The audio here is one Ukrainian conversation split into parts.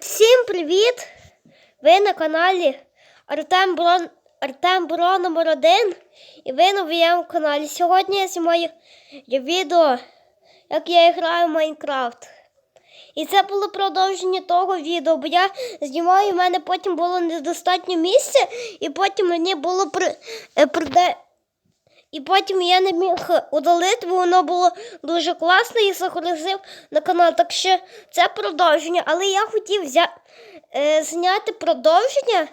Всім привіт! Ви на каналі Артем Брон, Артем Бро номер 1 і ви на моєму каналі. Сьогодні я знімаю відео, як я граю в Майнкрафт. І це було продовження того відео, бо я знімаю, в мене потім було недостатньо місця, і потім мені було при, е, приде, і потім я не міг удалити, бо воно було дуже класно і загрузив на канал. Так що це продовження. Але я хотів взя... е, зняти продовження.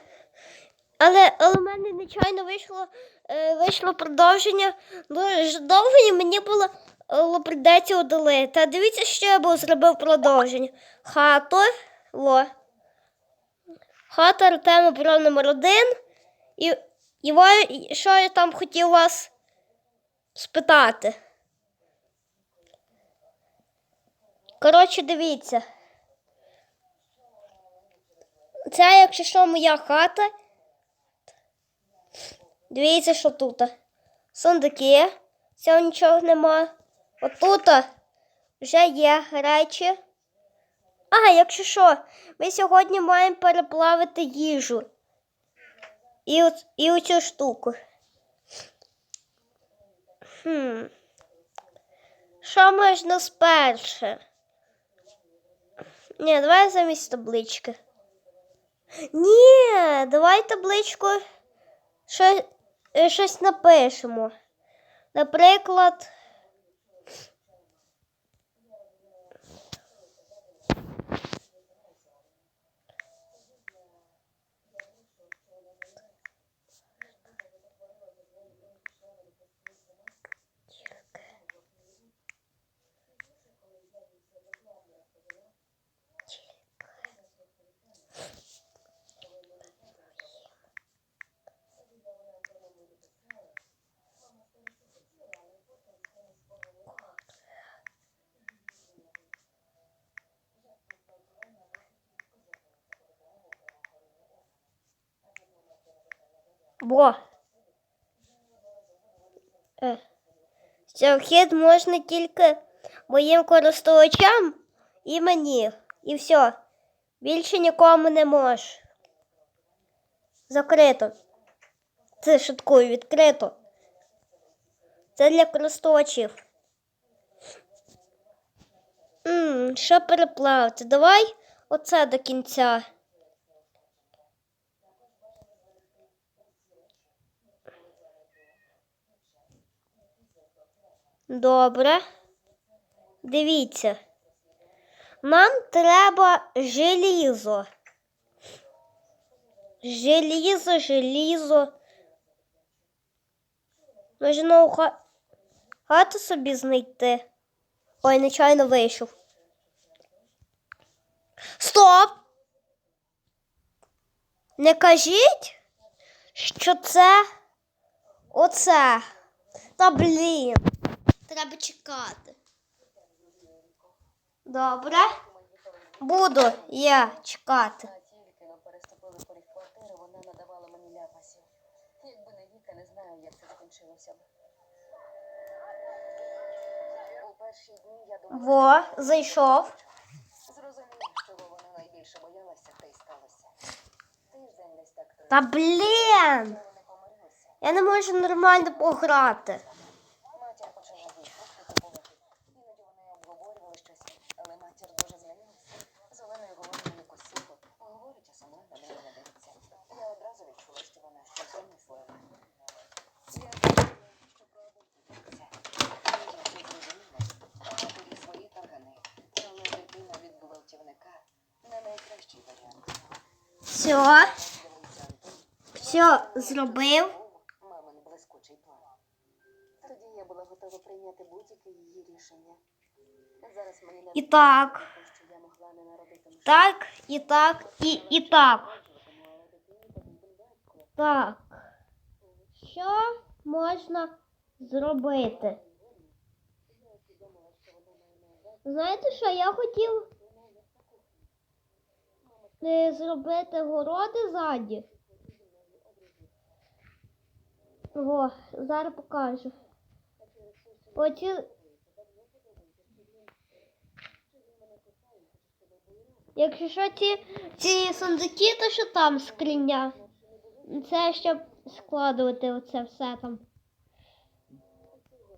Але, але в мене нечайно вийшло, е, вийшло продовження дуже довго, і мені було е, прийдеться удалити. А дивіться, що я був зробив продовження. Хату. Во. Хата Артема Бро номер один. І і що я там хотів вас спитати. Коротше, дивіться. Це, якщо що, моя хата. Дивіться, що тут. Сундуки. Цього нічого нема. Отут вже є речі. А, якщо що, ми сьогодні маємо переплавити їжу. І, і оцю штуку. Хм. Що можна сперше? Ні, давай замість таблички. Ні, давай табличку що, е, щось напишемо. Наприклад. Во. Е. Можна тільки моїм користувачам і мені. І все. Більше нікому не можеш. Закрито. Це шуткую, відкрито. Це для користувачів. Що переплавити? Давай оце до кінця. Добре. Дивіться. Нам треба желізо. Желізо, желізо. Можна у ха... хату собі знайти. Ой, нечайно вийшов. Стоп! Не кажіть, що це оце. Та блін. Треба чекати. Добре. Буду я чекати. Тільки но переступили поріг квартири, вона надавала мені ляпасів. Якби не Віка, не знаю, як це закінчилося б. У перші дні я думала, Во, зайшов. зрозумів, чого вона найбільше боялася, те й сталося. Тиждень десь так. Та блін! Вони помирилися. Я не можу нормально пограти. Матір почала їй фрукти купувати. Іноді вони обговорювали щось, але матір дуже змінилася. З Оленою говорили якусь сухо. Говорить, а сама на неї не дивиться. Я одразу відчула, що вона щось замислила. Я думала, що пробується. Я вже зрозуміла. Вона тоді свої таргани. Але дитина від гвалтівника не найкращий варіант. Все, все зробив. Мамин блискучий план. Тоді я була готова прийняти будь-яке її рішення. Зараз мені не І так, що я могла не народити лише так, і так, і, і так. Так. Що можна зробити? Знаєте що, я хотів зробити городи ззаді. О, зараз покажу. Оці... Якщо що, ці, ці сундуки, то що там скриня. Це щоб складувати оце все там.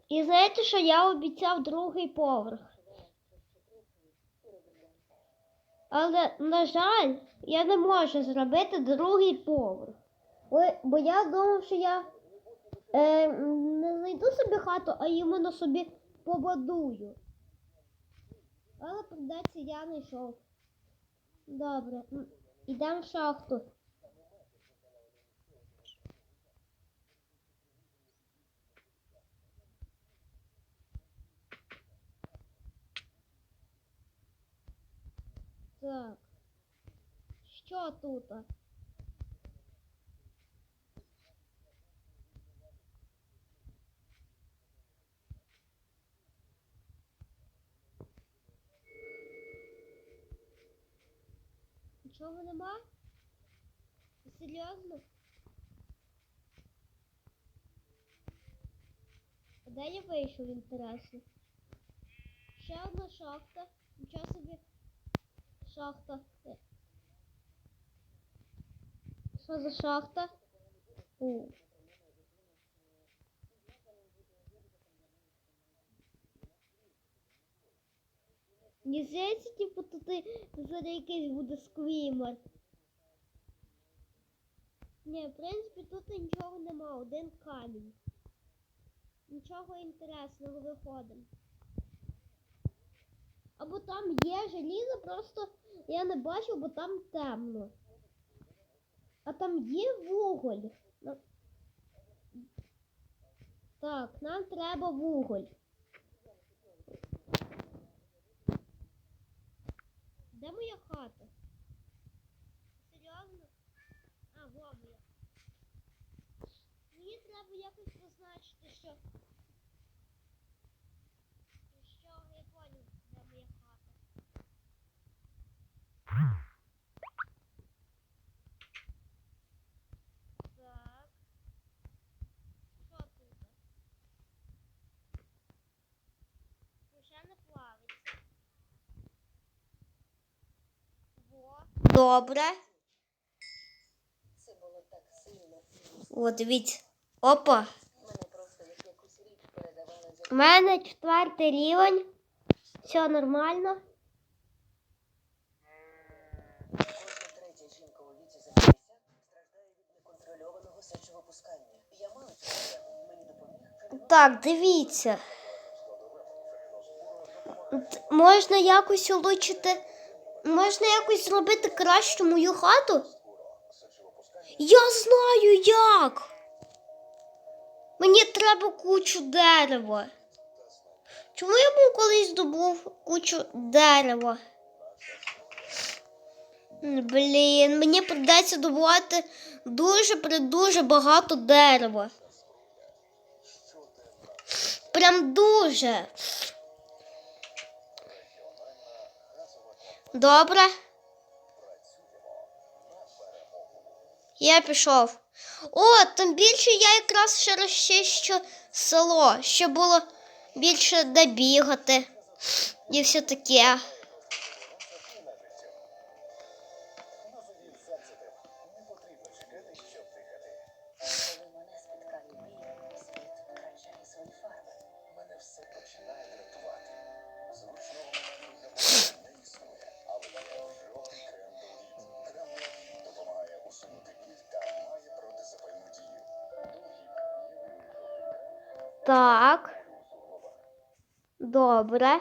І знаєте, що я обіцяв другий поверх. Але, на жаль, я не можу зробити другий поверх. Бо- я думав, що я е, не знайду собі хату, а іменно собі побудую. Але придеться я знайшов. Добре, йдемо в шахту. Так. Що тут? Нічого нема? Серйозно? Де я вийшов інтересно? Ще одна шахта. Нічого собі шахта. Е. Що за шахта? У. Мені здається, типу, тут зараз якийсь буде сквімер. Ні, в принципі, тут нічого нема, один камінь. Нічого інтересного виходить. Або там є желізо, просто я не бачу, бо там темно. А там є вуголь. Так, нам треба вуголь. Де моя хата? Серйозно? А, во моя. Мені треба якось позначити, що я поняв, де моя хата. Так. Що тут? Ще не плавиться. Во. Добре. Це було так сильно. О, дивіться. Опа. У мене четвертий рівень. Все нормально. Кожна третя жінка у віці за 50 страждає від неконтрольованого сечовипускання. Я маю цю. Мені допоміг Так, дивіться. Можна якось улучшити. Можна якось зробити кращу мою хату? Я знаю як. Мені треба кучу дерева. Чому я був колись здобув кучу дерева? Блін, мені придеться добувати дуже дуже багато дерева. Прям дуже. Добре. Я пішов. О, там більше я якраз ще розчищу село, щоб було більше де бігати і все таке. Так. Добре.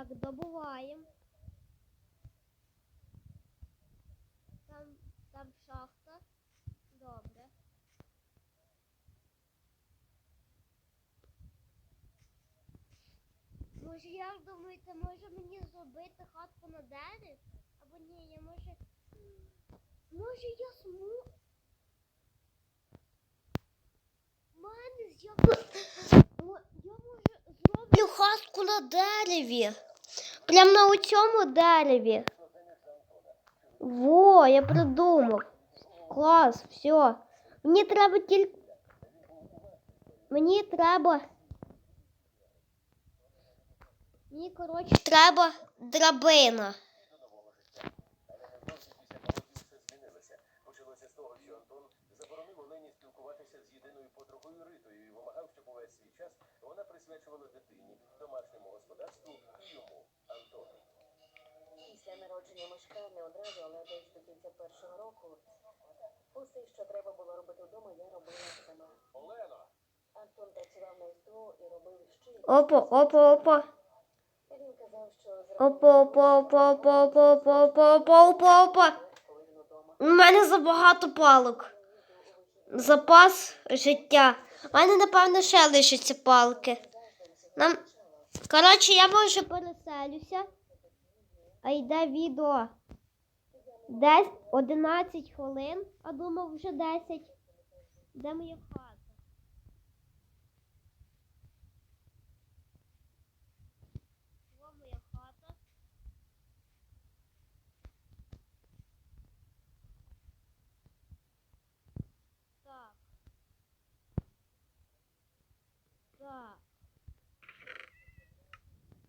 Так, добуваємо. Там, там шахта. Добре. Може, як думаєте, може мені зробити хатку на дереві? Або ні, я може. Може я сму. Мене з'явилося. Я може зроблю хатку на дереві. Прямо на цьому дереві. Во, я придумав. Клас, все. Мені треба тільки. Мені треба. Мені, коротше, треба драбина. спілкуватися з єдиною подругою Ритою і вимагав, щоб увесь свій час вона присвячувала дитині, Мишка не одразу, але десь до кінця першого року. Усе, що треба було робити вдома, я робила сама. Олено! Антон працював на СТО і робив ще. Опа, опа, опа. Він казав, що Опа, опа, опа, опа, опа, опа, опа, опа, опа, опа. У мене забагато палок. Запас життя. У мене, напевно, ще лишаться палки. Нам. Коротше, я може переселюся. А йде відео. Десь 11 хвилин, а думав вже 10. Де моя хата? О, моя хата. Так. Так.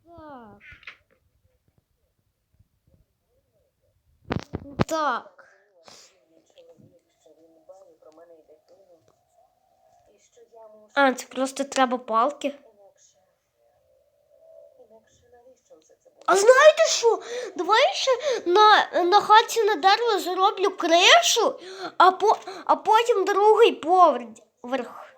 Так. Так. Мій чоловік, що він дбає про мене і дитину. І що я мушу А, це просто треба палки. А знаєте що? Давай ще на, на хаті на дерево зроблю кришу, а, по, а потім другий поверх.